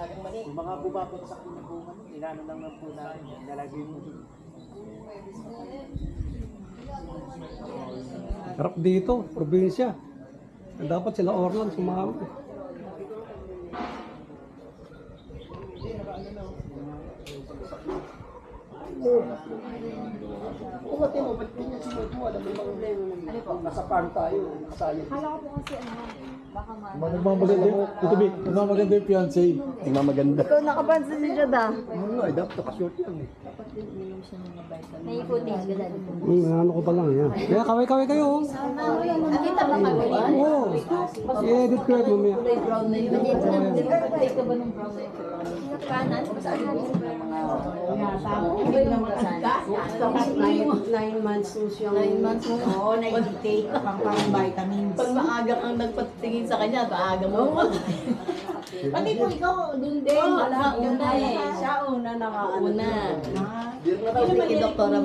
Lagang mani. Yung mga bumabagsak po na bunga, inano lang lang po namin, nalagay mo dun. Harap dito, probinsya. Dapat sila Orlan sumama. Kung mati mo, ba't kanya sinutuwa? Alam mo ano po, nasa farm tayo, nakasali. Kala ko po kasi ano, baka ma... Nagmamaganda yung, ito Bi, nagmamaganda yung fiancé. Nagmamaganda. Ikaw nakapansin si Jada. Ano nga, eh, dapat nakashort lang eh. May footage ka dali. Hmm, ano ko pa lang yan. Kaya kaway-kaway kayo. oh. Nakita ba kami? I-edit ko yan mamaya. Brown na yun. Na, play ka ba ng brown na yun? Kanan? Nine, months mo siyang... Nine months mo? Oo, nag-take pang pang vitamins. Pag maaga kang nagpatingin sa kanya, maaga mo. Pati po ikaw, dun din. Wala, una eh. Siya una naka... Una. Ah, Kasi kay Doktora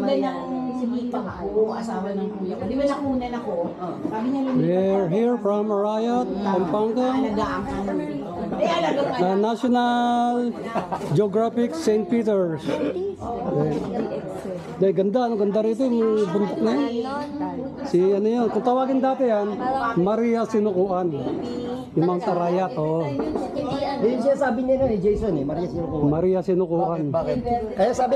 Marian. Sinipag ko, asawa ng kuya ko. Di ba nakunan ako? Sabi niya lumipat We're here from Arayat, Pampanga. Alagaan ka mo. Eh, alagaan ka. The National Geographic St. Peter's. Dahil ganda, ano ganda rito yung bundok na yun. Si ano yun, kung tawagin dati yan, Maria Sinukuan. Yung Mount Arayat, oh. Yun siya sabi niya nun eh, Jason eh, Maria Sinukuha. Maria Sinukuan. Bakit? Kaya sabi